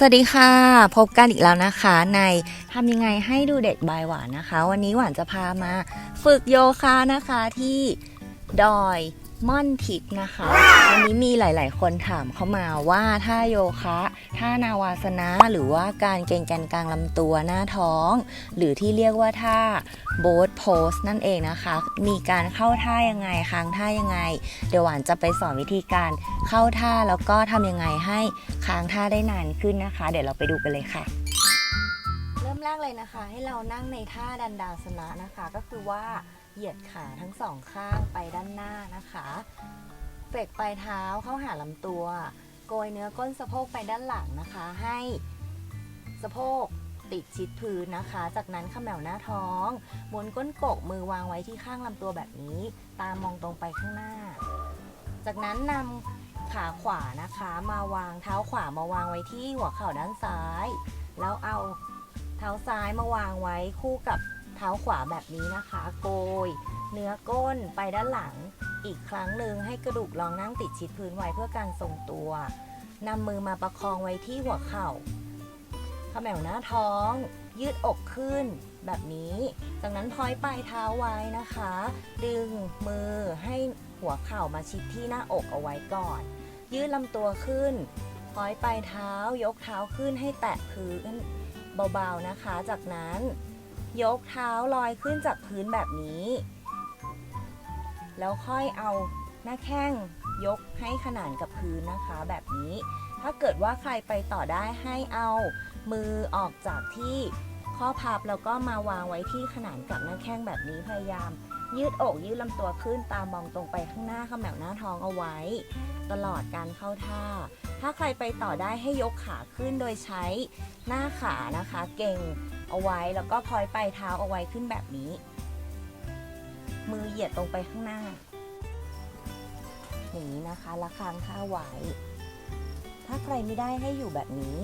สวัสดีค่ะ พบกันอีกแล้วนะคะในทำยังไงให้ดูเด็กบายหวานนะคะ วันนี้หวานจะพามา ฝึกโยคะนะคะที่ ดอยม่อนทิพย์นะคะวันนี้มีหลาย ๆ คนถามเข้ามาว่าท่าโยคะท่านาวาสนะหรือว่าการเกรงแกนกลางลำตัวหน้าท้อง หรือที่เรียกว่าท่าโบ t โพสนั่นเองนะคะ มีการเข้าท่ายังไงค้างท่ายังไง เดี๋ยวหวานจะไปสอนวิธีการเข้าท่าแล้วก็ทำยังไงให้ค้างท่าได้นานขึ้นนะคะ เดี๋ยวเราไปดูกันเลยค่ะเริ่มแรกเลยนะคะ ให้เรานั่งในท่าดันดาสนะนะคะ ก็คือว่า เหยียดขาทั้งสองข้างไปด้านหน้านะคะเฟกปลายเท้าเข้าหาลำตัว โกยเนื้อก้นสะโพกไปด้านหลังนะคะ ให้สะโพกติดชิดพื้นนะคะ จากนั้นขมวหน้าท้องหมุนก้นกกมือวางไว้ที่ข้างลำตัวแบบนี้ ตามมองตรงไปข้างหน้า จากนั้นนำขาขวานะคะ มาวางเท้าขวามาวางไว้ที่หัวเข่าด้านซ้าย แล้วเอาเท้าซ้ายมาวางไว้คู่กับ เท้าขวาแบบนี้นะคะ โกย เนื้อก้นไปด้านหลัง อีกครั้งหนึ่งให้กระดูกรองนั่งติดชิดพื้นไว้เพื่อการทรงตัวนำมือมาประคองไว้ที่หัวเข่าเขมวหน้าท้อง ยืดอกขึ้นแบบนี้ จากนั้นพอยปลายเท้าไว้นะคะ ดึงมือให้หัวเข่ามาชิดที่หน้าอกเอาไว้ก่อน ยืดลำตัวขึ้นพอยปลายเท้ายกเท้าขึ้นให้แตะพื้นเบาๆนะคะ จากนั้น ยกเท้าลอยขึ้นจากพื้นแบบนี้ แล้วค่อยเอาหน้าแข้งยกให้ขนานกับพื้นนะคะแบบนี้ ถ้าเกิดว่าใครไปต่อได้ให้เอามือออกจากที่ข้อพับแล้วก็มาวางไว้ที่ขนานกับหน้าแข้งแบบนี้พยายาม ยืดอกยืดลำตัวขึ้นตามมองตรงไปข้างหน้าเขมวหน้าท้องเอาไว้ ตลอดการเข้าท่า ถ้าใครไปต่อได้ให้ยกขาขึ้นโดยใช้หน้าขานะคะ เก่งเอาไว้แล้วก็พลอยปลายเท้าเอาไว้ขึ้นแบบนี้ มือเหยียดตรงไปข้างหน้าอย่างนี้นะคะละคางท่าไว้ถ้าใครไม่ได้ให้อยู่แบบนี้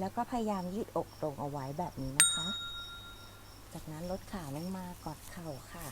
แล้วก็พยายามยืดอกตรงเอาไว้แบบนี้นะคะ จากนั้นลดขาลงมากอดเข่าค่ะ